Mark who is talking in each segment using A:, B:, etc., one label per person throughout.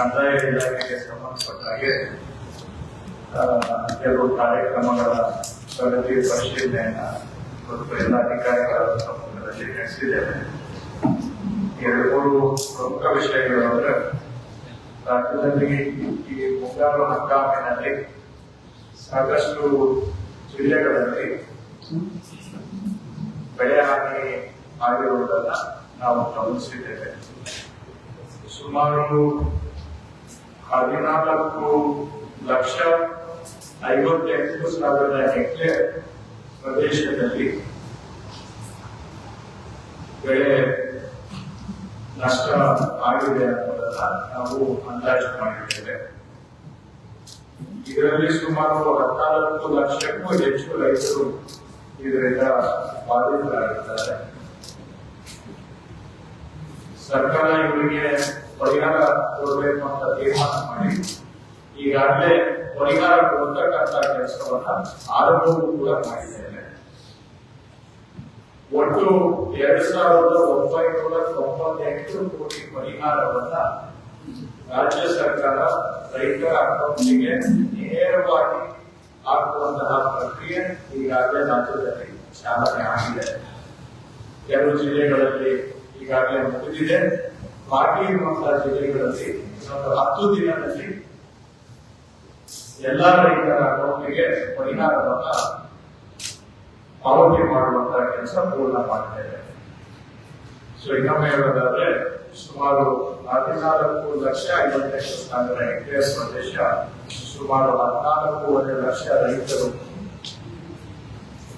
A: ಕಂದಾಯ ಇಲಾಖೆಗೆ ಸಂಬಂಧಪಟ್ಟ ಹಾಗೆ ಕೆಲವು ಕಾರ್ಯಕ್ರಮಗಳ ಪ್ರಗತಿ ಪರಿಶೀಲನೆಯನ್ನ ಇವತ್ತು ಎಲ್ಲ ಅಧಿಕಾರಿಗಳ ಸಮ್ಮುಖದಲ್ಲಿ ನಡೆಸಿದ್ದೇವೆ. ಎರಡು, ಮೂರು ಪ್ರಮುಖ ವಿಷಯಗಳು ಅಂದ್ರೆ ರಾಜ್ಯದಲ್ಲಿ ಈ ಮುಂಗಾರು ಹಂಗಾಮಿನಲ್ಲಿ ಸಾಕಷ್ಟು ಜಿಲ್ಲೆಗಳಲ್ಲಿ ಬೆಳೆ ಹಾನಿ ಆಗಿರುವುದನ್ನ ನಾವು ಗಮನಿಸಿದ್ದೇವೆ. ಸುಮಾರು ಹದಿನಾಲ್ಕು ಲಕ್ಷ ಐವತ್ತೆಂಟು ಸಾವಿರದ ಹೆಕ್ಟೇರ್ ಪ್ರದೇಶದಲ್ಲಿ ಬೆಳೆ ನಷ್ಟ ಆಗಿದೆ ಅನ್ನೋದನ್ನ ನಾವು ಅಂದಾಜು ಮಾಡಿದ್ದೇವೆ. ಇದರಲ್ಲಿ ಸುಮಾರು ಹದಿನಾಲ್ಕು ಲಕ್ಷಕ್ಕೂ ಹೆಚ್ಚು ರೈತರು ಇದರಿಂದ ಬಾಧಿತರಾಗಿದ್ದಾರೆ. ಸರ್ಕಾರ ಇವರಿಗೆ ಪರಿಹಾರ ಕೊಡಬೇಕು ಅಂತ ತೀರ್ಮಾನ ಮಾಡಿ, ಈಗಾಗಲೇ ಪರಿಹಾರ ಕೊಡ್ತಕ್ಕಂತ ಕೆಲಸವನ್ನ ಆರಂಭವೂ ಕೂಡ ಮಾಡಿದ್ದೇನೆ. ಒಟ್ಟು ಎರಡ್ ಸಾವಿರದ ಒಂಬೈನೂರ ತೊಂಬತ್ತೆಂಟು ಕೋಟಿ ಪರಿಹಾರವನ್ನ ರಾಜ್ಯ ಸರ್ಕಾರ ರೈತರ ಅಕೌಂಟಿಗೆ ನೇರವಾಗಿ ಹಾಕುವಂತಹ ಪ್ರಕ್ರಿಯೆ ಈಗಾಗಲೇ ರಾಜ್ಯದಲ್ಲಿ ಚಾಲನೆ ಆಗಿದೆ. ಕೆಲವು ಜಿಲ್ಲೆಗಳಲ್ಲಿ ಈಗಾಗಲೇ ಮುಗಿದಿದೆ. ಬಾಕಿ ಇರುವಂತಹ ಜಿಲ್ಲೆಗಳಲ್ಲಿ ಒಂದು ಹತ್ತು ದಿನದಲ್ಲಿ ಎಲ್ಲ ರೈತರ ಅಕೌಂಟ್ಗೆ ಪರಿಹಾರವನ್ನ ಪಾವತಿ ಮಾಡುವಂತಹ ಕೆಲಸ ಪೂರ್ಣ ಮಾಡಿದ್ದೇವೆ ಸೊ ಇನ್ನೊಮ್ಮೆ ಹೇಳೋದಾದ್ರೆ, ಸುಮಾರು ಹದಿನಾಲ್ಕು ಲಕ್ಷ ಐವತ್ತೆಂಟು ಸಾವಿರ ಹೆಕ್ಟೇರ್ ಪ್ರದೇಶ ಸುಮಾರು ಹದಿನಾಲ್ಕೂವರೆ ಲಕ್ಷ ರೈತರು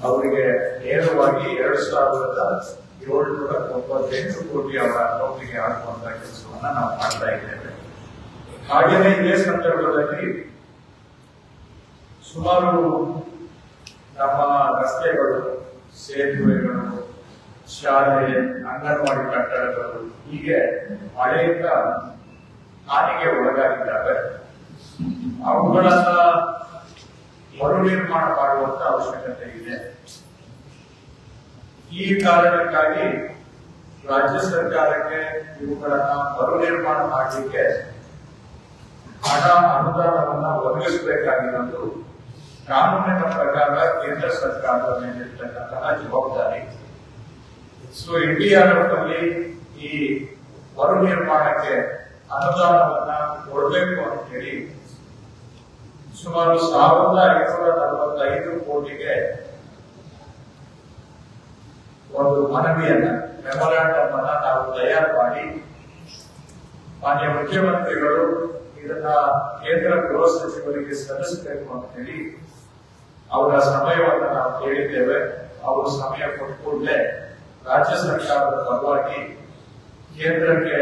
A: ಅವರಿಗೆ ನೇರವಾಗಿ ಎರಡ್ ಸಾವಿರದ ಏಳ್ನೂರ ತೊಂಬತ್ತೆಂಟು ಕೋಟಿ ಅವರ ಅಕೌಂಟಿಗೆ ಹಾಕುವಂತ ಕೆಲಸವನ್ನ ನಾವು ಮಾಡ್ತಾ ಇದ್ದೇವೆ ಹಾಗೆಯೇ ಇದೇ ಸಂದರ್ಭದಲ್ಲಿ ಸುಮಾರು ನಮ್ಮ ರಸ್ತೆಗಳು ಸೇತುವೆಗಳು ಶಾಲೆ ಅಂಗನವಾಡಿ ಕಟ್ಟಡಗಳು ಹೀಗೆ ಮಳೆಯಿಂದ ಹಾನಿಗೆ ಒಳಗಾಗಿದ್ದಾವೆ ಅವುಗಳನ್ನ ಮರು ನಿರ್ಮಾಣ ಮಾಡುವಂತ ಅವಶ್ಯಕತೆ ಇದೆ. ಈ ಕಾರಣಕ್ಕಾಗಿ ರಾಜ್ಯ ಸರ್ಕಾರಕ್ಕೆ ಇವುಗಳನ್ನ ಮರು ನಿರ್ಮಾಣ ಮಾಡಲಿಕ್ಕೆ ಹಣ, ಅನುದಾನವನ್ನ ಒದಗಿಸಬೇಕಾಗಿರೋದು ಕಾನೂನಿನ ಪ್ರಕಾರ ಕೇಂದ್ರ ಸರ್ಕಾರದ ಮೇಲಿರ್ತಕ್ಕಂತಹ ಜವಾಬ್ದಾರಿ. ಸೊ ಎನ್ಡಿಆರ್ಎಫ್ ಅಲ್ಲಿ ಈ ಮರು ನಿರ್ಮಾಣಕ್ಕೆ ಅನುದಾನವನ್ನ ಕೊಡಬೇಕು ಅಂತ ಹೇಳಿ ಸುಮಾರು ಸಾವಿರದ ಐನೂರ ನಲವತ್ತೈದು ಕೋಟಿಗೆ ಒಂದು ಮನವಿಯನ್ನ ಮೆಮೊರಾಂಡಮ್ ಅನ್ನ ನಾವು ತಯಾರು ಮಾಡಿ ಮಾನ್ಯ ಮುಖ್ಯಮಂತ್ರಿಗಳು ಇದನ್ನ ಕೇಂದ್ರ ಗೃಹ ಸಚಿವರಿಗೆ ಸಲ್ಲಿಸಬೇಕು ಅಂತ ಹೇಳಿ ಅವರ ಸಮಯವನ್ನು ನಾವು ಕೇಳಿದ್ದೇವೆ. ಅವರು ಸಮಯ ಕೊಟ್ಟ ರಾಜ್ಯ ಸರ್ಕಾರದ ಪರವಾಗಿ ಕೇಂದ್ರಕ್ಕೆ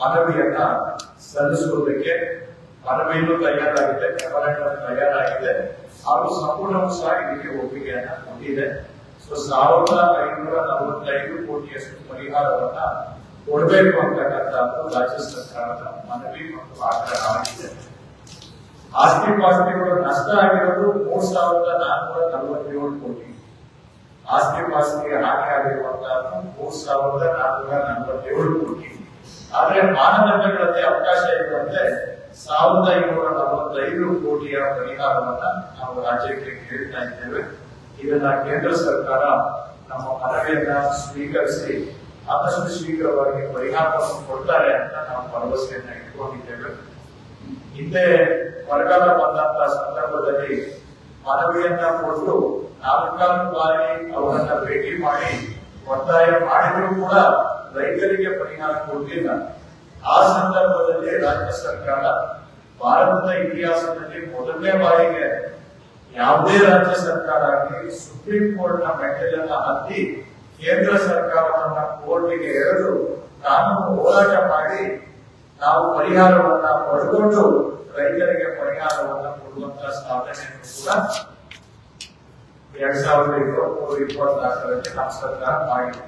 A: ಮನವಿಯನ್ನ ಸಲ್ಲಿಸುವುದಕ್ಕೆ ಮನವಿಯೂ ತಯಾರಾಗಿದೆ, ಮೆಮೊರಾಂಡಮ್ ತಯಾರಾಗಿದೆ. ಹಾಗೂ ಸಂಪೂರ್ಣವೂ ಸಹ ಇದಕ್ಕೆ ಒಪ್ಪಿಗೆಯನ್ನ ಹೊಂದಿದೆ ಸೊ ಸಾವಿರದ ಐನೂರ ನಲವತ್ತೈದು ಕೋಟಿಯಷ್ಟು ಪರಿಹಾರವನ್ನ ಕೊಡಬೇಕು ಅಂತಕ್ಕಂಥದ್ದು ರಾಜ್ಯ ಸರ್ಕಾರದ ಮನವಿ ಮತ್ತು ಆಗ್ರಹ ಆಗಿದೆ. ಆಸ್ತಿ ಪಾಸ್ತಿಗಳು ನಷ್ಟ ಆಗಿರೋದು ಮೂರ್ ಸಾವಿರದ ನಾನ್ನೂರ ನಲವತ್ತೇಳು ಕೋಟಿ. ಆಸ್ತಿ ಪಾಸ್ತಿ ಹಾನಿ ಆಗಿರುವಂತಹದ್ದು ಮೂರ್ ಸಾವಿರದ ನಾನ್ನೂರ ನಲವತ್ತೇಳು ಕೋಟಿ. ಆದ್ರೆ ಮಾನದಂಡಗಳಲ್ಲಿ ಅವಕಾಶ ಇರುವಂತೆ ಸಾವಿರದ ಐನೂರ ನಲವತ್ತೈದು ಕೋಟಿಯ ಪರಿಹಾರವನ್ನ ನಾವು ರಾಜ್ಯಕ್ಕೆ ಕೇಳ್ತಾ ಇದ್ದೇವೆ. ಇದನ್ನ ಕೇಂದ್ರ ಸರ್ಕಾರ ನಮ್ಮ ಮನವಿಯನ್ನ ಸ್ವೀಕರಿಸಿ ಆದಷ್ಟು ಶೀಘ್ರವಾಗಿ ಪರಿಹಾರವನ್ನು ಕೊಡ್ತಾರೆ ಅಂತ ನಾವು ಭರವಸೆಯನ್ನ ಇಟ್ಕೊಂಡಿದ್ದೇವೆ. ಹಿಂದೆ ಬರಗಾಲ ಬಂದಂತ ಸಂದರ್ಭದಲ್ಲಿ ಮನವಿಯನ್ನ ಕೊಟ್ಟು ನಾಲ್ಕಾರು ಬಾರಿ ಅವರನ್ನ ಭೇಟಿ ಮಾಡಿ ಒತ್ತಾಯ ಮಾಡಿದ್ರು ಕೂಡ ರೈತರಿಗೆ ಪರಿಹಾರ ಕೊಡಲಿಲ್ಲ. ಆ ಸಂದರ್ಭದಲ್ಲಿ ರಾಜ್ಯ ಸರ್ಕಾರ ಭಾರತದ ಇತಿಹಾಸದಲ್ಲಿ ಮೊದಲನೇ ಬಾರಿಗೆ ಯಾವುದೇ ರಾಜ್ಯ ಸರ್ಕಾರ ಆಗಲಿ ಸುಪ್ರೀಂ ಕೋರ್ಟ್ನ ಮೆಟ್ಟಿಲನ್ನ ಹತ್ತಿ ಕೇಂದ್ರ ಸರ್ಕಾರವನ್ನ ಕೋರ್ಟಿಗೆ ಎರಡು ಕಾನೂನು ಹೋರಾಟ ಮಾಡಿ ನಾವು ಪರಿಹಾರವನ್ನ ಪಡ್ಕೊಂಡು ರೈತರಿಗೆ ಪರಿಹಾರವನ್ನ ಕೊಡುವಂತ ಸಾಧನೆಯನ್ನು ಕೂಡ ಎರಡ್ ಸಾವಿರದ ಇಪ್ಪತ್ಮೂರು, ಇಪ್ಪತ್ನಾಲ್ಕರಲ್ಲಿ ನಮ್ಮ ಸರ್ಕಾರ ಮಾಡಿದೆ.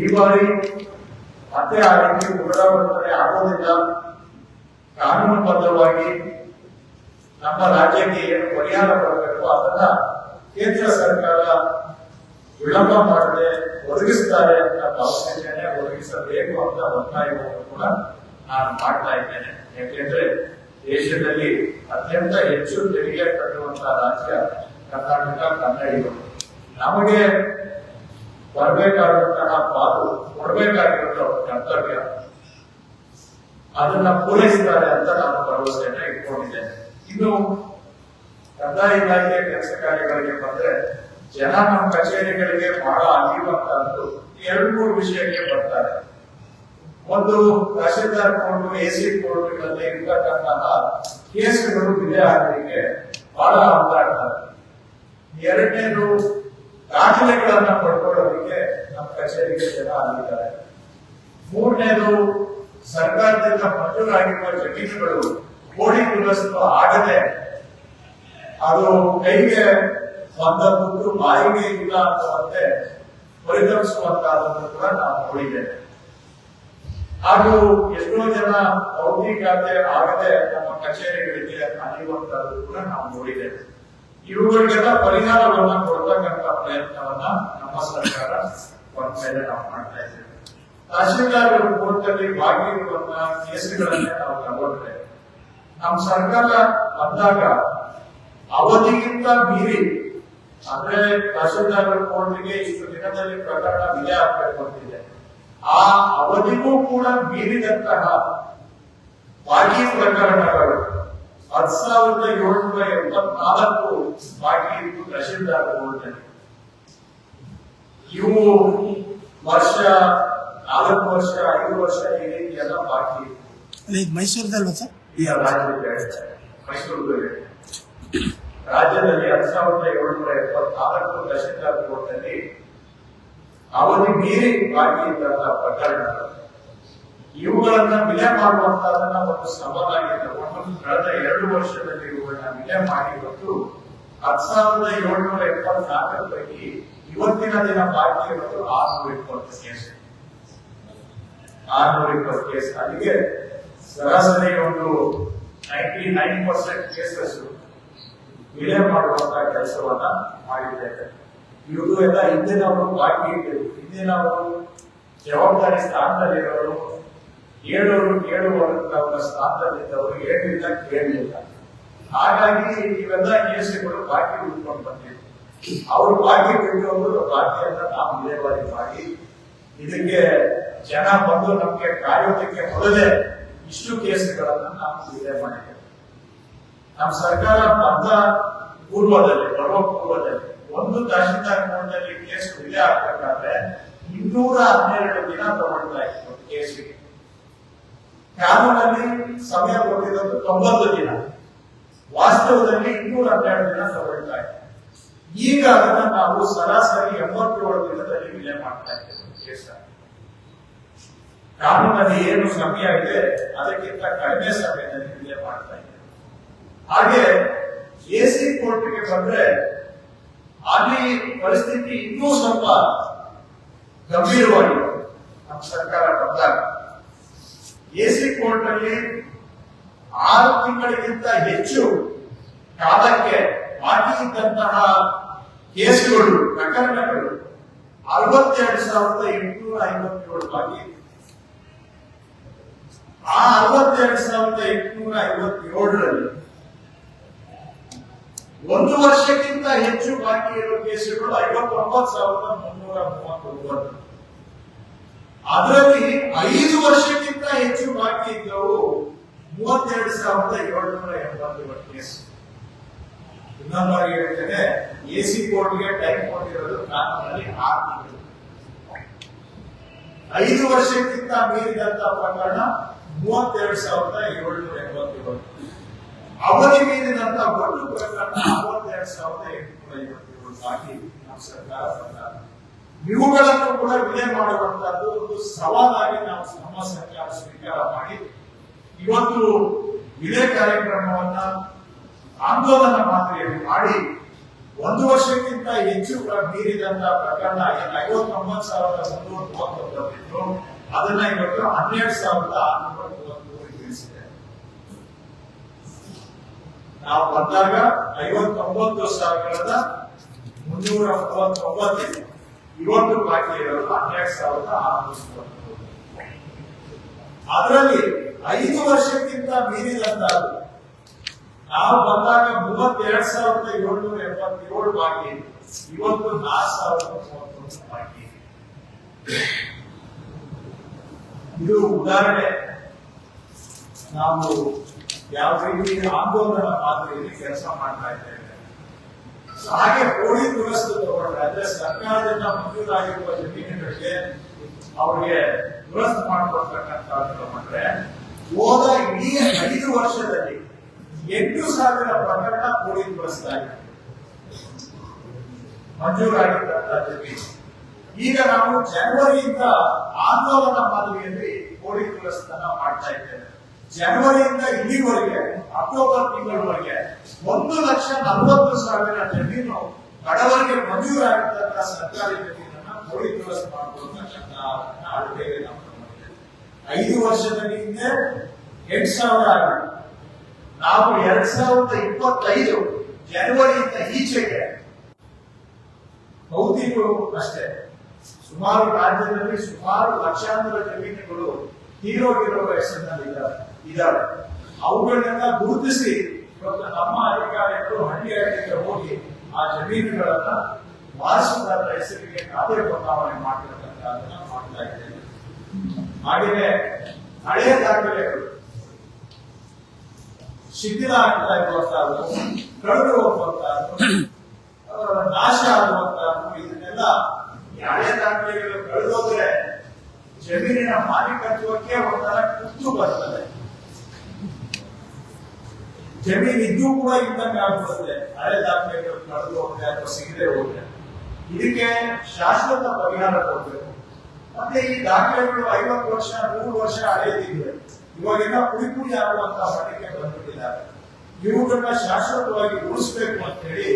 A: ಈ ಬಾರಿ ಮತ್ತೆ ಆ ರೀತಿ ಪುನರಾವರ್ತನೆ ಆಗೋದಿಲ್ಲ. ಕಾನೂನುಬದ್ಧವಾಗಿ ನಮ್ಮ ರಾಜ್ಯಕ್ಕೆ ಏನು ಪರಿಹಾರ ಬರಬೇಕು ಅದನ್ನ ಕೇಂದ್ರ ಸರ್ಕಾರ ವಿಳಂಬ ಮಾಡದೆ ಒದಗಿಸ್ತಾರೆ ಅಂತ ಭಾವನೆ ಒದಗಿಸಬೇಕು ಅಂತ ಒತ್ತಾಯವನ್ನು ಕೂಡ ನಾನು ಮಾಡ್ತಾ ಇದ್ದೇನೆ. ಯಾಕೆಂದ್ರೆ ದೇಶದಲ್ಲಿ ಅತ್ಯಂತ ಹೆಚ್ಚು ತೆರಿಗೆ ಕಟ್ಟುವಂತಹ ರಾಜ್ಯ ಕರ್ನಾಟಕ, ಕನ್ನಡಿಗರು. ನಮಗೆ ಬರಬೇಕಾದಂತಹ ಪಾಲು ಕೊಡಬೇಕಾಗಿರುವಂತಹ ಕರ್ತವ್ಯ, ಅದನ್ನ ಪೂರೈಸ್ತಾರೆ ಅಂತ ನಾನು ಭರವಸೆಯನ್ನ ಇಟ್ಕೊಂಡಿದ್ದೇನೆ. ಇನ್ನು ಕಂದಾಯ ಇಲಾಖೆಯ ಕೆಲಸ ಕಾರ್ಯಗಳಿಗೆ ಬಂದ್ರೆ ಜನ ನಮ್ಮ ಕಚೇರಿಗಳಿಗೆ ಬಹಳ ಆಗಿರುವಂತಹದ್ದು ಎರಡು ಮೂರು ವಿಷಯಕ್ಕೆ ಬರ್ತಾರೆ. ಒಂದು ತಹಶೀಲ್ದಾರ್ ಕೋರ್ಟ್ ಎ ಸಿ ಕೋರ್ಟ್ಗಳಲ್ಲಿ ಇರ್ತಕ್ಕಂತಹ ಕೇಸ್ಗಳು ವಿಲೆ ಆಗಲಿಕ್ಕೆ ಬಹಳ ಅಂತಾಡ್ತಾರೆ ಎರಡನೇದು ದಾಖಲೆಗಳನ್ನ ಪಡ್ಕೊಳ್ಳೋದಕ್ಕೆ ನಮ್ಮ ಕಚೇರಿಗೆ ಜನ ಆಗಿದ್ದಾರೆ ಮೂರನೇದು ಸರ್ಕಾರದಿಂದ ಮಂಜೂರಾಗಿರುವ ಜಮೀನುಗಳು ಕೋಡಿ ಕುಲಸ್ತು ಆಗದೆ ಅದು ಕೈಗೆ ಬಂದ ದುಡ್ಡು ಬಾಯಿಗೆ ಇಲ್ಲ ಅನ್ನುವಂತೆ ಪರಿಗಣಿಸುವಂತಹದನ್ನು ಕೂಡ ನಾವು ನೋಡಿದ್ದೇವೆ. ಹಾಗೂ ಎಷ್ಟೋ ಜನ ಭೌತಿಕತೆ ಆಗದೆ ನಮ್ಮ ಕಚೇರಿಗಳಿಗೆ ಅಲಿಯುವಂತಹದ್ದು ಕೂಡ ನಾವು ನೋಡಿದ್ದೇವೆ. ಇವುಗಳಿಗೆಲ್ಲ ಪರಿಹಾರವನ್ನ ಕೊಡ್ತಕ್ಕಂತ ಪ್ರಯತ್ನವನ್ನ ನಮ್ಮ ಸರ್ಕಾರ ಮೇಲೆ ನಾವು ಮಾಡ್ತಾ ಇದ್ದೇವೆ. ತಹಶೀಲ್ದಾರ್ ಕೋರ್ಟಲ್ಲಿ ಬಾಕಿ ಇರುವಂತಹ ಕೇಸುಗಳನ್ನೇ ನಾವು ತಗೊಂಡ್ರೆ, ನಮ್ಮ ಸರ್ಕಾರ ಬಂದಾಗ ಅವಧಿಗಿಂತ ಮೀರಿ ಅಂದ್ರೆ ತಹಶೀಲ್ದಾರ್ ಕೋರ್ಟ್ಗೆ ಇಷ್ಟು ದಿನದಲ್ಲಿ ಪ್ರಕರಣ ವಿಜಯ ಆಗ್ಬೇಕು ಆ ಅವಧಿಗೂ ಕೂಡ ಮೀರಿದಂತಹ ಬಾಕಿ ಪ್ರಕರಣಗಳು ಹತ್ತು ಸಾವಿರದ ಏಳ್ನೂರ ಎಂಬತ್ನಾಲ್ಕು ಬಾಕಿ ಇತ್ತು ಕೋರ್ಟ್ನಲ್ಲಿ ಇವು ವರ್ಷ ನಾಲ್ಕು ವರ್ಷ ಐದು ವರ್ಷ ಈ ರೀತಿ ಎಲ್ಲ ಬಾಕಿ
B: ಮೈಸೂರದಲ್ವಾ ಸರ್?
A: ಈ ರಾಜ್ಯದಲ್ಲಿ ಹತ್ತು ಸಾವಿರದ ಏಳ್ನೂರ ಎಪ್ಪತ್ನಾಲ್ಕು ತಹಶೀಲ್ದಾರ್ ಕೋರ್ಟ್ನಲ್ಲಿ ಅವಧಿ ಮೀರಿ ಬಾಕಿ ಇದ್ದಂತಹ ಪ್ರಕರಣಗಳು ಇವುಗಳನ್ನ ವಿಲೆ ಮಾಡುವಂತಹದನ್ನ ಒಂದು ಸವಾಲಾಗಿ ತಗೊಂಡು ಕಳೆದ ಎರಡು ವರ್ಷದಲ್ಲಿ ಇವುಗಳನ್ನ ವಿಲೆ ಮಾಡಿ ಇವತ್ತು ಸಾವಿರದ ಏಳ್ನೂರ ಎಪ್ಪತ್ನಾಲ್ಕರ ಪೈಕಿ ಇವತ್ತಿನ ದಿನ ಬಾಕಿ ಇರೋದು ಆರ್ನೂರ ಇಪ್ಪತ್ತು ಕೇಸ್. ಆರ್ನೂರ ಇಪ್ಪತ್ತು ಕೇಸ್ ಅಲ್ಲಿಗೆ ಸರಾಸರಿ ಒಂದು ನೈಂಟಿ ನೈನ್ ಪರ್ಸೆಂಟ್ ಕೇಸಸ್ ವಿಲೆ ಮಾಡುವಂತಹ ಕೆಲಸವನ್ನ ಮಾಡಿದ್ದೇವೆ ಇವರು ಎಲ್ಲ ಹಿಂದಿನವರು ಬಾಕಿ ಇದ್ದರು ಹಿಂದಿನವರು ಜವಾಬ್ದಾರಿ ಸ್ಥಾನದಲ್ಲಿರೋರು, ಹೇಳೋರು ಕೇಳುವಂತ ಸ್ಥಾನದಲ್ಲಿದ್ದವರು ಹೇಳಿಲ್ಲ ಕೇಳಲಿಲ್ಲ ಹಾಗಾಗಿ ಇವೆಲ್ಲ ಕೇಸುಗಳು ಬಾಕಿ ಉಳ್ಕೊಂಡು ಬಂದಿವೆ. ಅವರು ಬಾಕಿ ಪಾಡಿಗೆ ಅಂತ ನಾವು ವಿಲೇವಾರಿ ಮಾಡಿ, ಇದಕ್ಕೆ ಜನ ಬಂದು ನಮಗೆ ಕಾಯೋದಕ್ಕೆ ಮೊದಲೇ ಇಷ್ಟು ಕೇಸುಗಳನ್ನ ನಾವು ವಿಲೇ ಮಾಡಿದ್ದೇವೆ. ನಮ್ಮ ಸರ್ಕಾರ ಬಂದ ಪೂರ್ವದಲ್ಲಿ, ಬರುವ ಪೂರ್ವದಲ್ಲಿ ಒಂದು ತಹಶೀಲ್ದಾರ್ ಕೋರ್ಟ್ನಲ್ಲಿ ಕೇಸ್ ವಿಲೆ ಆಗ್ಬೇಕಾದ್ರೆ ಇನ್ನೂರ ಹನ್ನೆರಡು ದಿನ ತಗೊಳ್ತಾ ಇತ್ತು ಕೇಸಿಗೆ. ಕಾನೂನಲ್ಲಿ ಸಮಯ ಕೊಟ್ಟಿರೋದು ತೊಂಬತ್ತು ದಿನ. ವಾಸ್ತವದಲ್ಲಿ ಇನ್ನೂರ ಹನ್ನೆರಡು ದಿನ ತಗೊಳ್ತಾ ಇತ್ತು. ಈಗ ಅದನ್ನ ನಾವು ಸರಾಸರಿ ಎಂಬತ್ತೇಳು ದಿನದಲ್ಲಿ ವಿಲೆ ಮಾಡ್ತಾ ಇದ್ದೇವೆ ಕೇಸ ಕಾನೂನಲ್ಲಿ ಏನು ಸಮಯ ಇದೆ, ಅದಕ್ಕಿಂತ ಕಡಿಮೆ ಸಮಯದಲ್ಲಿ ವಿಲೆ ಮಾಡ್ತಾ ಇದ್ದೇವೆ. ಹಾಗೆ ಎಸಿ ಕೋರ್ಟ್ಗೆ ಬಂದ್ರೆ ಅಲ್ಲಿ ಪರಿಸ್ಥಿತಿ ಇನ್ನೂ ಸ್ವಲ್ಪ ಗಂಭೀರವಾಗಿದೆ ನಮ್ಮ ಸರ್ಕಾರ ಬಂದಾಗ ಎಸಿ ಕೋರ್ಟ್ ಅಲ್ಲಿ ಆರು ತಿಂಗಳಿಗಿಂತ ಹೆಚ್ಚು ಕಾಲಕ್ಕೆ ಬಾಕಿ ಇದ್ದಂತಹ ಕೇಸುಗಳು, ಪ್ರಕರಣಗಳು ಅರವತ್ತೆರಡು ಸಾವಿರದ ಎಂಟುನೂರ ಐವತ್ತೇಳು ಬಾಕಿ ಆ ಅರವತ್ತೆರಡು ಸಾವಿರದ ಎಂಟುನೂರ ಐವತ್ತೇಳರಲ್ಲಿ ಒಂದು ವರ್ಷಕ್ಕಿಂತ ಹೆಚ್ಚು ಬಾಕಿ ಇರುವ ಕೇಸುಗಳು ಐವತ್ತೊಂಬತ್ತು ಸಾವಿರದ ಮುನ್ನೂರ ಮೂವತ್ತೊಂಬತ್ತು. ಅದರಲ್ಲಿ ಐದು ವರ್ಷಕ್ಕಿಂತ ಹೆಚ್ಚು ಬಾಕಿ ಇದ್ದವು ಮೂವತ್ತೆರಡು ಸಾವಿರದ ಏಳ್ನೂರ ಎಂಬತ್ತೇಳು ಕೇಸ್. ಇನ್ನೊಂದಾಗಿ ಹೇಳ್ತೇನೆ, ಎ ಸಿ ಕೋರ್ಟ್ಗೆ ಟೈಮ್ ಕೊಟ್ಟಿರೋದು ಕಾನೂನಲ್ಲಿ ಆರು ತಿಂಗಳು. ಐದು ವರ್ಷಕ್ಕಿಂತ ಮೀರಿದಂತ ಪ್ರಕರಣ ಮೂವತ್ತೆರಡು ಸಾವಿರದ ಏಳ್ನೂರ ಎಂಬತ್ತೇಳು. ಅವಧಿ ಮೀರಿದಂತ ಒಂದು ಪ್ರಕರಣ ಸಾವಿರದ ಎಂಟುನೂರ ನಮ್ಮ ಸರ್ಕಾರ ಇವುಗಳನ್ನು ಕೂಡ ವಿಲೇ ಮಾಡುವಂತಹದ್ದು ಒಂದು ಸವಾಲಾಗಿ ನಾವು ನಮ್ಮ ಸರ್ಕಾರ ಸ್ವೀಕಾರ ಮಾಡಿ ಇವತ್ತು ವಿಲೇ ಕಾರ್ಯಕ್ರಮವನ್ನ ಆಂದೋಲನ ಮಾದರಿಯಲ್ಲಿ ಮಾಡಿ ಒಂದು ವರ್ಷಕ್ಕಿಂತ ಹೆಚ್ಚು ಮೀರಿದಂತ ಪ್ರಕರಣ ಐವತ್ತೊಂಬತ್ತು ಸಾವಿರದ ಮುನ್ನೂರ ಮೂವತ್ತೊಂಬತ್ತಿತ್ತು ಅದನ್ನ ಇವತ್ತು ಹನ್ನೆರಡು ಸಾವಿರದ ಆರುನೂರ ನಾವು ಬಂದಾಗ ಐವತ್ತೊಂಬತ್ತು ಸಾವಿರದ ಮುನ್ನೂರ ಮೂವತ್ತೊಂಬತ್ತಿದೆ ಇವತ್ತು ಬಾಕಿ ಇರೋದು ಹನ್ನೆರಡು ಸಾವಿರದ ಆರುನೂರ ಅದರಲ್ಲಿ ಐದು ವರ್ಷಕ್ಕಿಂತ ಮೀರಿದಂತ ನಾವು ಬಂದಾಗ ಮೂವತ್ತೆರಡ್ ಸಾವಿರದ ಏಳ್ನೂರ ಎಪ್ಪತ್ತೇಳು ಬಾಕಿ, ಇವತ್ತು ನಾಲ್ಕು ಸಾವಿರದ ಮೂವತ್ತೊಂದು ಬಾಕಿ. ಇದು ಉದಾಹರಣೆ. ನಾವು ಯಾವ ರೀತಿ ಆಂದೋಲನ ಮಾದರಿಯಲ್ಲಿ ಕೆಲಸ ಮಾಡ್ತಾ ಇದ್ದೇವೆ ಹಾಗೆ ಕೋಳಿ ದುರಸ್ತು ತಗೊಂಡ್ರೆ ಸರ್ಕಾರದಿಂದ ಮಂಜೂರಾಗಿರುವ ಜಮೀನುಗಳಿಗೆ ಅವರಿಗೆ ದುರಸ್ತು ಮಾಡಿಕೊಡ್ತಕ್ಕಂಥ ತಗೊಂಡ್ರೆ ಹೋದ ಇಡೀ ಐದು ವರ್ಷದಲ್ಲಿ ಎಂಟು ಸಾವಿರ ಪ್ರಕರಣ ಕೋಳಿ ದುರಸ್ತಾಗಿದೆ ಮಂಜೂರಾಗಿದ್ದಂತ ಜಮೀನು. ಈಗ ನಾವು ಜನವರಿಯಿಂದ ಆಂದೋಲನ ಮಾದರಿಯಲ್ಲಿ ಕೋಳಿ ದುರಸ್ತನ ಮಾಡ್ತಾ ಇದ್ದೇವೆ. ಜನವರಿಯಿಂದ ಇಲ್ಲಿವರೆಗೆ, ಅಕ್ಟೋಬರ್ ತಿಂಗಳವರೆಗೆ ಒಂದು ಲಕ್ಷ ನಲವತ್ತು ಸಾವಿರ ಜಮೀನು ಬಡವರಿಗೆ ಮಂಜೂರಾಗಿದ್ದಂತ ಸರ್ಕಾರಿ ಜಮೀನನ್ನ ಕೋಳಿ ದುರಸ್ ಮಾಡಿದ್ದೇವೆ. ಐದು ವರ್ಷದಲ್ಲಿ ಹಿಂದೆ ಎಂಟು ಸಾವಿರ ಆಗಿದೆ ನಾವು ಎರಡ್ ಸಾವಿರದ ಇಪ್ಪತ್ತೈದು ಜನವರಿಯಿಂದ ಈಚೆಗೆ ಭೌತಿಕರು ಅಷ್ಟೇ ಸುಮಾರು ರಾಜ್ಯದಲ್ಲಿ ಸುಮಾರು ಲಕ್ಷಾಂತರ ಜಮೀನುಗಳು ತೀರೋಗಿರುವ ಹೆಸರಿನಲ್ಲಿ ಇದ್ದಾರೆ. ಅವುಗಳನ್ನೆಲ್ಲ ಗುರುತಿಸಿ ಇವತ್ತು ನಮ್ಮ ಅಧಿಕಾರಿಗಳು ಹಳ್ಳಿ ಹಳ್ಳಿಗೆ ಹೋಗಿ ಆ ಜಮೀನುಗಳನ್ನ ವಾರಸುದಾರರ ಹೆಸರಿಗೆ ಖಾತೆ ಬದಲಾವಣೆ ಮಾಡಿರತಕ್ಕಂಥ ಮಾಡ್ತಾ ಇದ್ದೇವೆ ಹಾಗೆಯೇ ಹಳೆಯ ದಾಖಲೆಗಳು. ಶಿಥಿಲ ಆಗ್ತಾ ಇರುವಂತಹದ್ದು ಕಳೆದು ಹೋಗುವಂತಹದ್ದು ನಾಶ ಆಗುವಂತಹದ್ದು ಇದನ್ನೆಲ್ಲ ಹಳೆಯ ಹಳೆ ದಾಖಲೆಗಳು ಕಳೆದೋದ್ರೆ ಜಮೀನಿನ ಮಾಲೀಕತ್ವಕ್ಕೆ ಒಂಥರ ಕುತ್ತು ಬರ್ತದೆ. ಜಮೀನು ಇದ್ದು ಕೂಡ ಇದ್ದಂಗೆ ಆಗ್ಬಿಡುತ್ತೆ. ಹಳೆ ದಾಖಲೆಗಳು ಕಳೆದು ಹೋದ್ರೆ ಅಥವಾ ಸಿಗದೆ ಹೋದ್ರೆ. ಇದಕ್ಕೆ ಶಾಶ್ವತ ಪರಿಹಾರ ಕೊಡ್ಬೇಕು. ಮತ್ತೆ ಈ ದಾಖಲೆಗಳು ಐವತ್ತು ವರ್ಷ ನೂರು ವರ್ಷ ಹಳೆಯದಿದೆ ಇವಾಗೆಲ್ಲ ಪುಡಿ ಪುಡಿ ಆಗುವಂತಹ ಮಟ್ಟಕ್ಕೆ ಬಂದ್ಬಿಟ್ಟಿದ್ದಾರೆ. ಇವುಗಳನ್ನ ಶಾಶ್ವತವಾಗಿ ಉಳಿಸ್ಬೇಕು ಅಂತ ಹೇಳಿ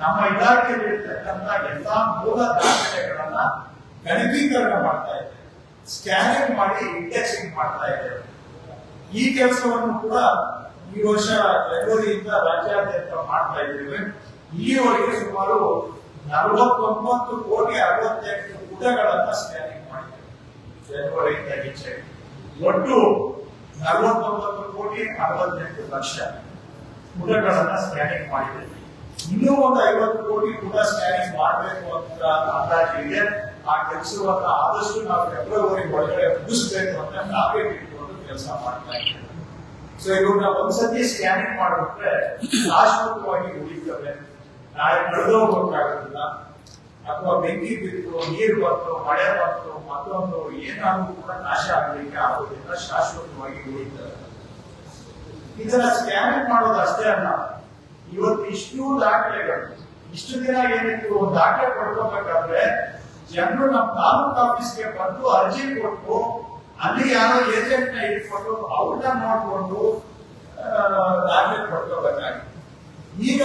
A: ನಮ್ಮ ಇಲಾಖೆಯಲ್ಲಿ ಇರ್ತಕ್ಕಂಥ ಎಲ್ಲಾ ಮೂಲ ದಾಖಲೆಗಳನ್ನ ಗಣಕೀಕರಣ ಮಾಡ್ತಾ ಇದ್ದೇವೆ. ಸ್ಕ್ಯಾನಿಂಗ್ ಮಾಡಿ ಇಂಡೆಕ್ಸಿಂಗ್ ಮಾಡ್ತಾ ಇದ್ದೇವೆ ಈ ಕೆಲಸವನ್ನು ಕೂಡ ಈ ವರ್ಷ ಜನವರಿಯಿಂದ ರಾಜ್ಯಾದ್ಯಂತ ಮಾಡ್ತಾ ಇದ್ದೇವೆ. ಇಲ್ಲಿವರೆಗೆ ಸುಮಾರು ನಲವತ್ತೊಂಬತ್ತು ಕೋಟಿ ಅರವತ್ತೆಂಟು ಪುಟಗಳನ್ನ ಸ್ಕ್ಯಾನಿಂಗ್ ಮಾಡಿದ್ದೇವೆ. ಜನವರಿಯಿಂದ ಈಚೆ ಒಟ್ಟು ನಲವತ್ತೊಂಬತ್ತು ಕೋಟಿ ಅರವತ್ತೆಂಟು ಲಕ್ಷ ಪುಟಗಳನ್ನ ಸ್ಕ್ಯಾನಿಂಗ್ ಮಾಡಿದ್ದೇವೆ. ಇನ್ನೂ ಒಂದು ಐವತ್ತು ಕೋಟಿ ಪುಟ ಸ್ಕ್ಯಾನಿಂಗ್ ಮಾಡಬೇಕು ಅಂತ ಅಂದಾಜು ಇದೆ. ಆ ಕೆಲಸವನ್ನ ಆದಷ್ಟು ನಾವು ಫೆಬ್ರವರಿ ಒಳಗಡೆ ಮುಗಿಸ್ಬೇಕು ಅಂತ ನಾವೇ ಇಟ್ಕೊಂಡು ಕೆಲಸ ಮಾಡ್ತಾ ಇದ್ದೇವೆ. ಸೊ ಇವ್ರನ್ನ ಒಂದ್ಸತಿ ಸ್ಕ್ಯಾನಿಂಗ್ ಮಾಡಿಬಿಟ್ರೆ ಶಾಶ್ವತವಾಗಿ ಉಳಿತವೆ ನಾಳೆ ಕಳೆದೋಗ್ಬೇಕಾಗುದಿಲ್ಲ ಅಥವಾ ಬೆಂಕಿ ಬಿತ್ತು, ನೀರು ಬಂತು, ಮಳೆ ಬಂತು, ಮತ್ತೊಂದು ಏನಾದ್ರೂ ಕೂಡ ನಾಶ ಆಗಲಿಕ್ಕೆ ಆಗೋದಿಲ್ಲ, ಶಾಶ್ವತವಾಗಿ ಉಳಿತವೆ ಇದನ್ನ ಸ್ಕ್ಯಾನಿಂಗ್ ಮಾಡೋದು ಅಷ್ಟೇ ಅಲ್ಲ. ಇವತ್ತು ಇಷ್ಟು ದಾಖಲೆಗಳು. ಇಷ್ಟು ದಿನ ಏನಿತ್ತು? ದಾಖಲೆ ಪಡ್ಕೋಬೇಕಾದ್ರೆ ಜನರು ನಮ್ಮ ತಾಲೂಕ್ ಆಫೀಸ್ಗೆ ಬಂದು ಅರ್ಜಿ ಕೊಟ್ಟು ಅಲ್ಲಿ ಯಾರೋ ಏಜೆಂಟ್ನ ಇಟ್ಕೊಂಡು ಅವ್ರನ್ನ ನೋಡ್ಕೊಂಡು ದಾಖಲೆ ಪಡ್ಕೋಬೇಕಾಗಿತ್ತು ಈಗ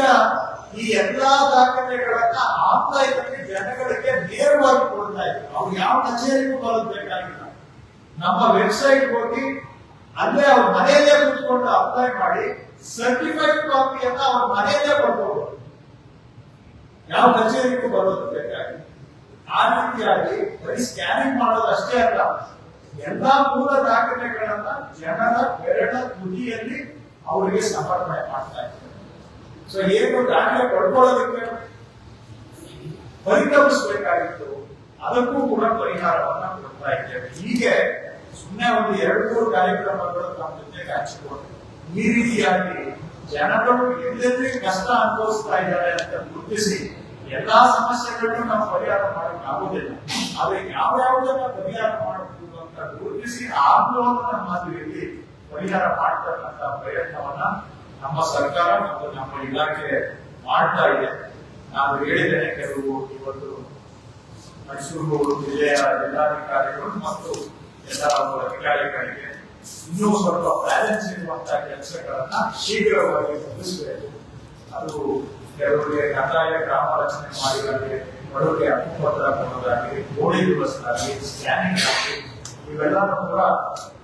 A: ಈ ಎಲ್ಲಾ ದಾಖಲೆಗಳನ್ನ ಆನ್ಲೈನ್ ಜನಗಳಿಗೆ ನೇರವಾಗಿ ಕೊಡ್ತಾ ಇದ್ರು. ಅವ್ರು ಯಾವ ಕಚೇರಿಗೂ ಬರಬೇಕಾಗಿಲ್ಲ ಬೇಕಾಗಿಲ್ಲ ನಮ್ಮ ವೆಬ್ಸೈಟ್ ಹೋಗಿ ಅಲ್ಲೇ ಅವ್ರ ಮನೆಯಲ್ಲೇ ಕುತ್ಕೊಂಡು ಅಪ್ಲೈ ಮಾಡಿ ಸರ್ಟಿಫೈಡ್ ಕಾಪಿಯನ್ನ ಅವ್ರ ಮನೆಯಲ್ಲೇ ಕೊಟ್ಟು ಯಾವ ಕಚೇರಿಗೂ ಬರೋದು ಬೇಕಾಗಿ ಆ ರೀತಿಯಾಗಿ ಬರೀ ಸ್ಕ್ಯಾನಿಂಗ್ ಮಾಡೋದು ಅಷ್ಟೇ ಅಲ್ಲ, ಎಲ್ಲಾ ಮೂಲ ದಾಖಲೆಗಳನ್ನ ಜನರ ಬೆರಳ ತುದಿಯಲ್ಲಿ ಅವರಿಗೆ ಸಮರ್ಪಣೆ ಮಾಡ್ತಾ ಇದ್ದಾರೆ. ಸೊ ಏನು ದಾಖಲೆ ಪಡ್ಕೊಳ್ಳೋದಕ್ಕೆ ಪರಿಣಮಿಸಬೇಕಾಗಿತ್ತು, ಅದಕ್ಕೂ ಕೂಡ ಪರಿಹಾರವನ್ನ ಕೊಡ್ತಾ ಇದ್ದೇವೆ. ಹೀಗೆ ಸುಮ್ಮನೆ ಒಂದು ಎರಡು, ಮೂರು ಕಾರ್ಯಕ್ರಮಗಳು ನಮ್ಮ ಜೊತೆಗೆ ಹಂಚಿಕೊಂಡು ಈ ರೀತಿಯಾಗಿ ಜನರು ಎಲ್ಲೆಲ್ಲಿ ಕಷ್ಟ ಅನುಭವಿಸ್ತಾ ಇದ್ದಾರೆ ಅಂತ ಗುರುತಿಸಿ ಎಲ್ಲಾ ಸಮಸ್ಯೆಗಳನ್ನು ನಾವು ಪರಿಹಾರ ಮಾಡಕ್ ಆಗುದಿಲ್ಲ. ಆದ್ರೆ ಯಾವ ಯಾವುದನ್ನ ಪರಿಹಾರ ಮಾಡಬಹುದು ಅಂತ ಗುರುತಿಸಿ ಆಂದೋಲನ ಮಾದರಿಯಲ್ಲಿ ಪರಿಹಾರ ಮಾಡ್ತಕ್ಕಂತ ಪ್ರಯತ್ನವನ್ನ ನಮ್ಮ ಸರ್ಕಾರ ಮತ್ತು ನಮ್ಮ ಇಲಾಖೆ ಮಾಡ್ತಾ ಇದೆ. ನಾನು ಹೇಳಿದ್ದೇನೆ, ಕೆಲವು ಇವತ್ತು ಮೈಸೂರು ಜಿಲ್ಲೆಯ ಜಿಲ್ಲಾಧಿಕಾರಿಗಳು ಮತ್ತು ಎಲ್ಲ ಅಧಿಕಾರಿಗಳಿಗೆ ಇನ್ನೂ ಸ್ವಲ್ಪ ಬ್ಯಾಲೆನ್ಸ್ ಇರುವಂತಹ ಕೆಲಸಗಳನ್ನ ಶೀಘ್ರವಾಗಿ ಮುಗಿಸಬೇಕು. ಅದು ಕೆಲವರಿಗೆ ಕಡ್ಡಾಯ ಗ್ರಾಮ ರಚನೆ ಮಾಡಿದಾಗಲಿ ಬಡವರಿಗೆ ಹಕ್ಕುಪತ್ರ ಕೊಡೋದಾಗಲಿ ಗೋಡೆ ದುರಸ್ತಾಗಲಿ ಸ್ಕ್ಯಾನಿಂಗ್ ಆಗಲಿ ಇವೆಲ್ಲನೂ ಕೂಡ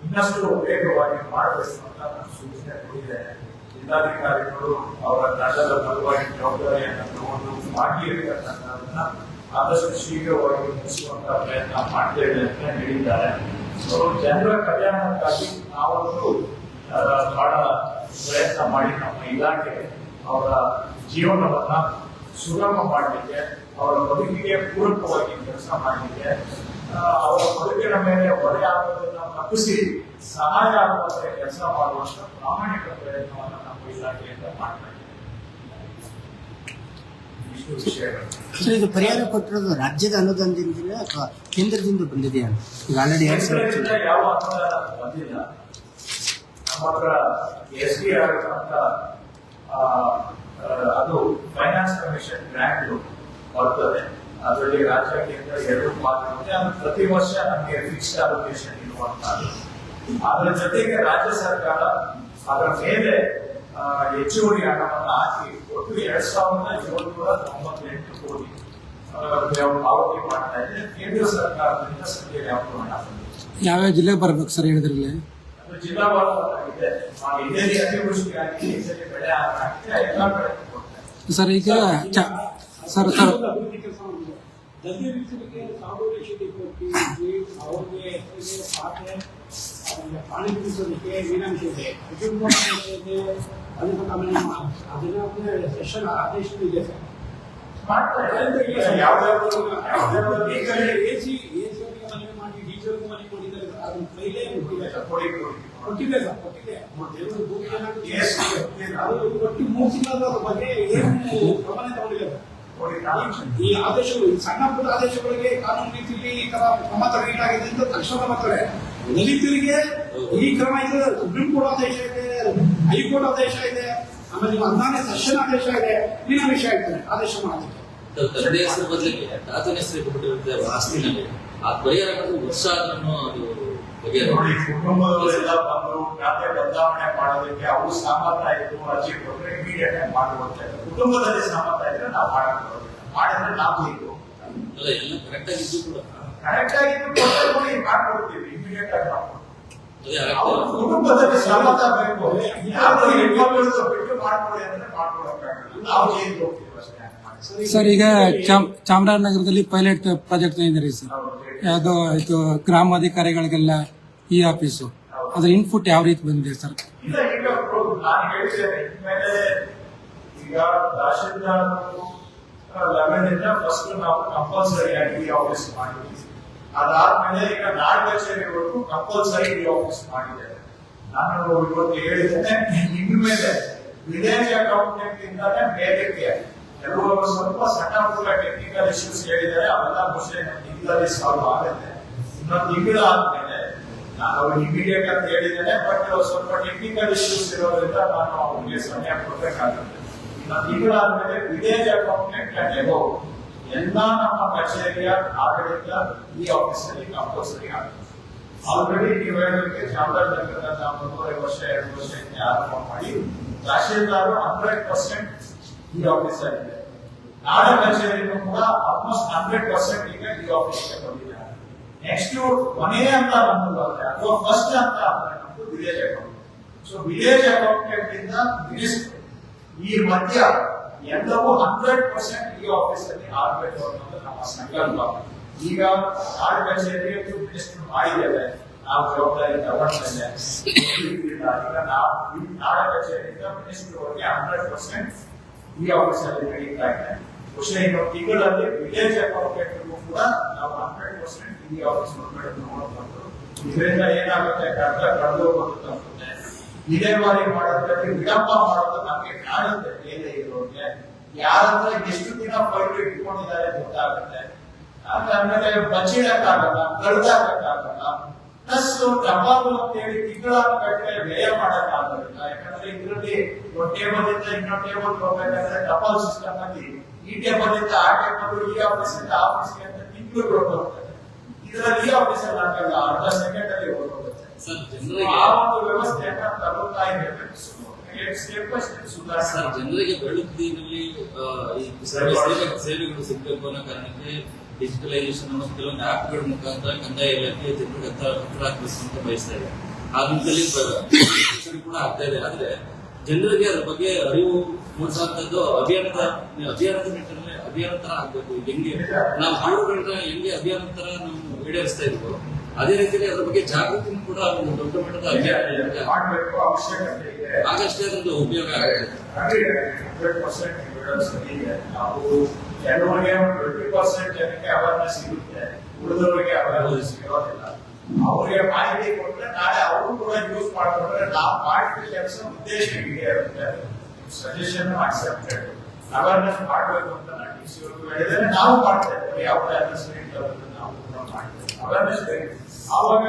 A: ಇನ್ನಷ್ಟು ವೇಗವಾಗಿ ಮಾಡಬೇಕು ಅಂತ ನಾನು ಸೂಚನೆ ಕೊಟ್ಟಿದ್ದೇನೆ ಜಿಲ್ಲಾಧಿಕಾರಿಗಳು ಅವರ ತಂಡದ ಪರವಾಗಿ ಜವಾಬ್ದಾರಿಯನ್ನು ತಗೊಂಡು ಬಾಕಿ ಇರತಕ್ಕಂಥದ್ದನ್ನ ಆದಷ್ಟು ಶೀಘ್ರವಾಗಿ ಮುಗಿಸುವಂತ ಪ್ರಯತ್ನ ಮಾಡ್ತೇವೆ ಅಂತ ಹೇಳಿದ್ದಾರೆ. ಸೊ ಜನರ ಕಲ್ಯಾಣಕ್ಕಾಗಿ ನಾವಂತೂ ಆ, ಬಹಳ ಪ್ರಯತ್ನ ಮಾಡಿ ನಮ್ಮ ಇಲಾಖೆ ಅವರ ಜೀವನವನ್ನ ಸುಗಮ ಮಾಡಲಿಕ್ಕೆ ಅವರ ಬದುಕಿಗೆ ಪೂರಕವಾಗಿ ಕೆಲಸ ಮಾಡಲಿಕ್ಕೆ ಅವರ ಬದುಕಿನ ಮೇಲೆ ಹೊರೆ ಆಗೋದನ್ನ ತಪ್ಪಿಸಿ ಸಹಾಯ ಆಗುವಂತೆ ಕೆಲಸ ಮಾಡುವಂತ ಪ್ರಾಮಾಣಿಕ ಪ್ರಯತ್ನವನ್ನು ನಮ್ಮ ಇಲಾಖೆಯಿಂದ ಮಾಡ್ತಾ
B: ಸರ್ ಇದು ಪರಿಹಾರ ಕೊಟ್ಟಿರೋದು ರಾಜ್ಯದ ಅನುದಾನದಿಂದ ಅಥವಾ ಕೇಂದ್ರದಿಂದ ಬಂದಿದೆಯಾ? ಈಗ ಆಲ್ರೆಡಿ
A: ಯಾವ ಅನುದಾನ ಬಂದಿಲ್ಲ. ನಮ್ಮ ಹತ್ರ ಎಸ್ ಡಿ ಆರ್ ಅಂತ ಅದು ಫೈನಾನ್ಸ್ ಕಮಿಷನ್ ಗ್ರಾಂಟ್ ಬರ್ತದೆ. ಅದರಲ್ಲಿ ರಾಜ್ಯ ಕೇಂದ್ರ ಎರಡು ಇರುತ್ತೆ. ಅದು ಪ್ರತಿ ವರ್ಷ ನಮಗೆ ಫಿಕ್ಸ್ಡ್ ಅಲೋಕೇಶನ್ ಇರುವಂತಹದ್ದು ಅದರ ಜೊತೆಗೆ ರಾಜ್ಯ ಸರ್ಕಾರ ಅದರ ಮೇಲೆ ಹೆಚ್ಚುವರಿ ಹಣವನ್ನು ಹಾಕಿ, ಒಟ್ಟು ಎರಡ್ ಸಾವಿರದ ಏಳ್ನೂರ ತೊಂಬತ್ತೆಂಟು ಕೋಟಿ ಪಾವತಿ ಮಾಡ್ತಾ ಇದೆ ಕೇಂದ್ರ ಸರ್ಕಾರದಿಂದ ಸದ್ಯ ಯಾವ
C: ಯಾವ ಜಿಲ್ಲೆ ಬರ್ಬೇಕು ಸರ್ ಹೇಳಿದ್ರಲ್ಲಿ?
A: ಅದು ಜಿಲ್ಲಾವಾರು ಇದೆ ಆ ಎಲ್ಲೆಲ್ಲಿ ಅತಿವೃಷ್ಟಿ ಆಗಿದೆ ಎಲ್ಲೆಲ್ಲಿ ಬೆಳೆ ಆಗಿದೆ ಎಲ್ಲಾ ಕಡೆ ಕೊಡ್ತಾರೆ
C: ಸರ್ ಈಗ ಚ ಸರ್ ಸರ್
D: ಅಭಿವೃದ್ಧಿ ಕೆಲಸ ಮಾಡಿದ್ರು ದಲಿತ ವ್ಯಕ್ತಿಗಳಿಗೆ ಸಾವಿರ ಲಕ್ಷಕ್ಕೆ ಕೊಟ್ಟು ಅವ್ರಿಗೆ ಹೆಸರಿಗೆ ಪಾತ್ರೆ ಆಮೇಲೆ ಪಾಣಿ ಬಿಡಿಸೋದಕ್ಕೆ ಮೀನಾಂಶ ಇದೆ ಕುಟುಂಬ ಇದೆ ಅದಕ್ಕೆ ಆಮೇಲೆ ನಮ್ಮ ಅದನ್ನ ಸೆಷನ್ ಆದೇಶ ಇದೆ ಸರ್
A: ಮಾಡ್ತಾರೆ ಈಗ ಯಾವ್ದಾದ್ರು ಯಾವ್ದಾದ್ರು legal
D: A C A C ಅವರಿಗೆ ಮನವಿ ಮಾಡಿ ಡೀಸೆಲ್ ಮನವಿ ಮಾಡಿದ್ದಾರೆ ಅದನ್ನ ಕೈಲೇ ಕೊಟ್ಟಿದೆ ಸರ್
A: ಕೊಡಿ ಕೊಡಿ
D: ಕೊಟ್ಟಿದೆ ಸರ್ ಕೊಟ್ಟಿದೆ ಕೊಟ್ಟು ಮೂರು ತಿಂಗಳ ಬಗ್ಗೆ ಏನು ಗಮನ
A: ತಗೊಂಡಿಲ್ಲ
D: ಈ ಆದೇಶಗಳು ಸಣ್ಣ ಪುಟ್ಟ ಆದೇಶಗಳಿಗೆ ಕಾನೂನು ರೀತಿಯಲ್ಲಿ ಈ ತರ ಕ್ರಮ ತಗೊಂಡಾಗಿದೆ ಅಂತ ತಕ್ಷಣ ಬರ್ತಾರೆ ದಲಿತರಿಗೆ ಈ ಕ್ರಮ ಇದೆ ಸುಪ್ರೀಂ ಕೋರ್ಟ್ ಆದೇಶ ಇದೆ ಹೈಕೋರ್ಟ್ ಆದೇಶ ಇದೆ ಆಮೇಲೆ ನಿಮ್ಮ ಹದಿನಾರನೇ ಸೆಷನ್ ಆದೇಶ ಇದೆ ದಿನ ವಿಷಯ ಆಗ್ತದೆ ಆದೇಶ ಮಾಡೋದಕ್ಕೆ
E: ಬದಲಿಗೆ ತಾತನ ಹೆಸರು ಕೊಟ್ಟಿರುತ್ತೆ ಆಸ್ತಿನಲ್ಲಿ ಆ ಪರಿಹಾರ ವರ್ಷ ಆದ್ರೂ ಅದು
A: ನೋಡಿ ಕುಟುಂಬದವರೆಲ್ಲ ಬಂದು ಖಾತೆ ಬದಲಾವಣೆ ಮಾಡೋದಕ್ಕೆ ಅವು ಸಾಮರ್ಥ್ಯ ಇದ್ದು ಅರ್ಜಿ ಕೊಟ್ಟರೆ ಇಮಿಡಿಯೇಟ್ ಆಗಿ ಮಾಡುವಂತ. ಕುಟುಂಬದಲ್ಲಿ ಸಾಮರ್ಥ್ಯ ಇದ್ರೆ ನಾವು ಮಾಡಕ್ ಮಾಡಿದ್ರೆ ನಾವು ಇದು
E: ಅಲ್ಲ ಎಲ್ಲ ಕರೆಕ್ಟ್ ಆಗಿದ್ದು ಕೂಡ
A: ಕರೆಕ್ಟ್ ಆಗಿದ್ದು ನೋಡಿ ಮಾಡ್ಕೊಡ್ತೀವಿ ಇಮಿಡಿಯೇಟ್ ಆಗಿ ಮಾಡ್ಕೊಡ್ತೀವಿ. ಅವ್ರ ಕುಟುಂಬದಲ್ಲಿ ಸಾಮರ್ಥ್ಯ ಬೇಕು. ಯಾರು ಬಿಟ್ಟು ಮಾಡ್ಕೊಳ್ಳಿ ಅಂದ್ರೆ ಮಾಡ್ಕೊಡಕ್ಕಾಗಲ್ಲ ನಾವು ಜೈಲಿಗೆ ಹೋಗ್ತೀವಿ ಅಷ್ಟೇ
C: ಸರ್ ಈಗ ಚಾಮ್ ಚಾಮರಾಜನಗರದಲ್ಲಿ ಪೈಲಟ್ ಪ್ರಾಜೆಕ್ಟ್ ತಂದಿದ್ದಾರೆ ಸರ್? ಯಾವ್ದೋ ಇದು ಗ್ರಾಮಾಧಿಕಾರಿಗಳಿಗೆಲ್ಲ ಈ ಆಫೀಸು ಅದ್ರ ಇನ್ಪುಟ್ ಯಾವ ರೀತಿ ಬಂದಿದೆ ಸರ್
A: ಫಸ್ಟ್ ನಾವು ಆಫೀಸ್ ಅದಾದ್ಮೇಲೆ ಈಗ ನಾಡ್ ಕಚೇರಿವರೆಗೂ ಕಂಪಲ್ಸರಿ ಈ ಆಫೀಸ್ ಮಾಡಿದೆ ನಾನು ಇವತ್ತು ಹೇಳಿದ್ದೇನೆ ಇನ್ಮೇಲೆ ವಿಲೇಜ್ ಅಕೌಂಟೆಂಟ್ ಇಂದಾನೆ ಮೇಲಕ್ಕೆ ಕೆಲವರು ಸ್ವಲ್ಪ ಸಣ್ಣ ಪುಟ್ಟ ಟೆಕ್ನಿಕಲ್ ಇಶ್ಯೂಸ್ ಹೇಳಿದ್ದಾರೆ ಅವೆಲ್ಲ ಬಹುಶಃ ತಿಂಗಳಲ್ಲಿ ಸಾಲ್ವ್ ಆಗುತ್ತೆ. ಇನ್ನೊಂದು ತಿಂಗಳ ಆದ್ಮೇಲೆ ನಾನು ಇಮಿಡಿಯೇಟ್ ಅಂತ ಹೇಳಿದ್ದೇನೆ ಬಟ್ ಸ್ವಲ್ಪ ಟೆಕ್ನಿಕಲ್ ಇಶ್ಯೂಸ್ ಇರೋದ್ರಿಂದ ನಾನು ಅವ್ರಿಗೆ ಸಮಯ ಕೊಡ್ಬೇಕಾಗುತ್ತೆ. ಇನ್ನೊಂದು ತಿಂಗಳಾದ್ಮೇಲೆ ವಿಲೇಜ್ ಅಕೌಂಟೆಂಟ್ ಅಂಡ್ ಎಲ್ಲ ನಮ್ಮ ಕಚೇರಿಯ ಆಡಳಿತ ಈ ಆಫೀಸ್ ಅಲ್ಲಿ ಕಂಪಲ್ಸರಿ ಆಗುತ್ತೆ. ಆಲ್ರೆಡಿ ನೀವು ಹೇಳೋದಕ್ಕೆ ಚಾಮರಾಜನಗರದ ಒಂದೂವರೆ ವರ್ಷ, ಎರಡು ವರ್ಷ ಆರಂಭ ಮಾಡಿ, ತಹಶೀಲ್ದಾರು ಹಂಡ್ರೆಡ್ ಪರ್ಸೆಂಟ್ ಈ ಆಫೀಸ್ ಆಗಿದೆ ನಾಡ ಕಚೇರಿನೂ ಕೂಡ ಆಲ್ಮೋಸ್ಟ್ ಹಂಡ್ರೆಡ್ ಪರ್ಸೆಂಟ್ ಈಗ ಈ ಆಫೀಸ್ಗೆ ಬಂದಿದ್ದಾರೆ ನೆಕ್ಸ್ಟ್ ಕೊನೆಯ ಅಂತ ನಮ್ಮದು ಅಂದ್ರೆ ಅಥವಾ ಫಸ್ಟ್ ಅಂತ ಅಂದ್ರೆ ನಮ್ದು village account so village accountant ಇಂದ ಮಿನಿಸ್ಟರ್ ಈ ಮಧ್ಯ ಎಲ್ಲವೂ ಹಂಡ್ರೆಡ್ ಪರ್ಸೆಂಟ್ ಈ ಆಫೀಸ್ ಅಲ್ಲಿ ಆಗ್ಬೇಕು ಅನ್ನೋದು ನಮ್ಮ ಸಂಕಲ್ಪ ಈಗ ನಾಡ ಕಚೇರಿಗೆ ಮಿನಿಸ್ಟರ್ ಮಾಡಿದ್ದೇವೆ ನಾವು ಜವಾಬ್ದಾರಿ ತಗೊಂಡಿದ್ದೇವೆ ಈಗ ನಾವು ಈ ನಾಡ ಕಚೇರಿಯಿಂದ ಮಿನಿಸ್ಟರ್ ವರೆಗೆ ಹಂಡ್ರೆಡ್ ಪರ್ಸೆಂಟ್ ಈ ಆಫೀಸ್ ಅಲ್ಲಿ ನಡೀತಾ ಇದೆ. ಬಹುಶಃ ತಿಂಗಳಲ್ಲಿ ವಿಲೇಜ್ ಅಕೌಂಟೆಂಟ್ ಕೂಡ ನಾವು ಹಂಡ್ರೆಡ್ ಪರ್ಸೆಂಟ್ ಈ ಆಫೀಸ್ ಒಳಗಡೆ ನೋಡಬಹುದು ಇದರಿಂದ ಏನಾಗುತ್ತೆ? ಕರ್ತ ಕಳೆದು ಹೋಗುತ್ತೆ ಬಾರಿ ಮಾಡೋದ್ರಲ್ಲಿ ವಿಳಂಬ ಮಾಡೋದು ನಮಗೆ ಕಾಣುತ್ತೆ ಬೇರೆ ಇರೋರಿಗೆ. ಯಾರಂದ್ರೆ ಎಷ್ಟು ದಿನ ಫೈಲ್ ಇಟ್ಕೊಂಡಿದ್ದಾರೆ ಗೊತ್ತಾಗುತ್ತೆ. ಆಮೇಲೆ ಬಚ್ಚಿಡಕ್ಕಾಗಲ್ಲ, ಕಳ್ದಾಕಕ್ಕಾಗಲ್ಲ. ಪ್ಲಸ್ ಟಪಾಲು ಅಂತ ಹೇಳಿ ತಿಂಗಳ ಗಟ್ಟಲೆ ವ್ಯಯ ಮಾಡಕ್ಕಾಗಲ್ಲ. ಯಾಕಂದ್ರೆ ಇದರಲ್ಲಿ ಒಂದು ಟೇಬಲ್ ಇಂದ ಇನ್ನೊಂದು ಟೇಬಲ್ ಹೋಗ್ಬೇಕಂದ್ರೆ ಟಪಾಲ್ ಸಿಸ್ಟಮ್ ಅಲ್ಲಿ ಈ ಟೇಬಲ್ ಇಂದ ಆ ಟೇಬಲ್ ಈ ಆಫೀಸ್ ಇಂದ ಆಫೀಸ್ಗೆ ಅಂತ ತಿಂಗಳು ಹೋಗ್ತದೆ ಇದರಲ್ಲಿ ಈ ಆಫೀಸ್ ಅಲ್ಲಿ ಆಗಲ್ಲ ಅರ್ಧ ಸೆಕೆಂಡ್ ಅಲ್ಲಿ ಹೋಗುತ್ತೆ
E: ಸರ್
A: ಆ ಒಂದು ವ್ಯವಸ್ಥೆಯನ್ನ ತಗೊಳ್ತಾ ಇರಬೇಕು ಸ್ಟೆಪ್ ಬೈ
E: ಜನರಿಗೆ ಬೆಳಕಿನಲ್ಲಿ ಸೇವೆಗಳು ಸಿಗಬೇಕು ಅನ್ನೋ ಕಾರಣಕ್ಕೆ ಡಿಜಿಟಲೈಸೇಷನ್ ಅನ್ನೋ ಕೆಲವೊಂದು ಆಪ್ಗಳ ಮುಖಾಂತರ ಕಂದಾಯ ಇಲಾಖೆ ಜನರಿಗೆ ಹತ್ರ ಹತ್ರ ಬಯಸ್ತಾ ಇದೆ. ಆ ನಿಟ್ಟಿನಲ್ಲಿ ಕೂಡ ಆಗ್ತಾ ಇದೆ. ಆದ್ರೆ ಜನರಿಗೆ ಅದ್ರ ಬಗ್ಗೆ ಅರಿವು ಮೂಡಿಸುವಂತದ್ದು ಅಭಿಯಾನದ ಅಭಿಯಾನದ ನಿಟ್ಟಿನಲ್ಲಿ ಅಭಿಯಾನ ತರ ಆಗ್ಬೇಕು. ಹೆಂಗೆ ನಾವು ಹಾಡುಗಳನ್ನ ಹೆಂಗೆ ಅಭಿಯಾನ ತರ ನಾವು ಈಡೇರಿಸ್ತಾ ಇದ್ವು ಅದೇ ರೀತಿಯಲ್ಲಿ ಅದ್ರ ಬಗ್ಗೆ ಜಾಗೃತಿ ಕೂಡ ಒಂದು ದೊಡ್ಡ ಮಟ್ಟದ ಅಭಿಯಾನ ಆಗಷ್ಟೇ ಅದೊಂದು ಉಪಯೋಗ ಆಗುತ್ತೆ.
A: ಇದೆ ಟ್ವೆಂಟಿ ಪರ್ಸೆಂಟ್ ಜನಕ್ಕೆ ಅವೇರ್ನೆಸ್ ಸಿಗುತ್ತೆ. ಉಳಿದವರಿಗೆ ಅವೇರ್ನೆಸ್ ಇರೋದಿಲ್ಲ ಅವರಿಗೆ ಮಾಹಿತಿ ಕೊಟ್ಟರೆ ನಾಳೆ ಅವರು ಕೂಡ ಯೂಸ್ ಮಾಡ್ಕೊಂಡ್ರೆ ನಾವು ಮಾಡಿದ ಕೆಲಸ ಉದ್ದೇಶ ಹೀಗೆ ಇರುತ್ತೆ. ಸಜೆಷನ್ ಅಕ್ಸೆಪ್ಟೆಡ್ ಅವೇರ್ನೆಸ್ ಮಾಡಬೇಕು ಅಂತ ನಾನು ಡಿ ಸಿ ಹೇಳಿದ್ರೆ ನಾವು ಮಾಡ್ತೇವೆ. ಯಾವ ಅವೇರ್ನೆಸ್ ನಾವು ಕೂಡ ಮಾಡ್ತೀವಿ. ಅವೇರ್ನೆಸ್ ಅವಾಗ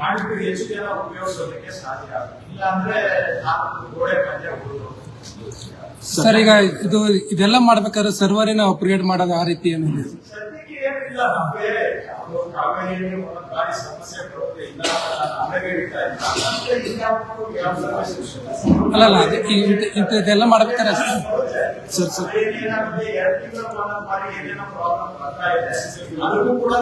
A: ಮಾಡಿದ್ರೆ ಹೆಚ್ಚು ಜನ ಉಪಯೋಗಿಸೋದಕ್ಕೆ ಸಾಧ್ಯ ಆಗುತ್ತೆ. ಇಲ್ಲ ಅಂದ್ರೆ ನಾವು ಗೋಡೆ ಪಂದ್ಯ ಉಳಿದು
C: ಸರ್, ಈಗ ಇದು ಇದೆಲ್ಲ ಮಾಡ್ಬೇಕಾದ್ರೆ ಸರ್ವರಿನ ಅಪ್ಗ್ರೇಡ್ ಮಾಡೋದು ಆ ರೀತಿ ಏನಿದೆ. ಅಲ್ಲಲ್ಲ ಇಂಥ- ಇಂಥದ್ದೆಲ್ಲ ಮಾಡ್ಬೇಕಾರೆ
A: ಸರ್ ಸರ್. ಕೂಡ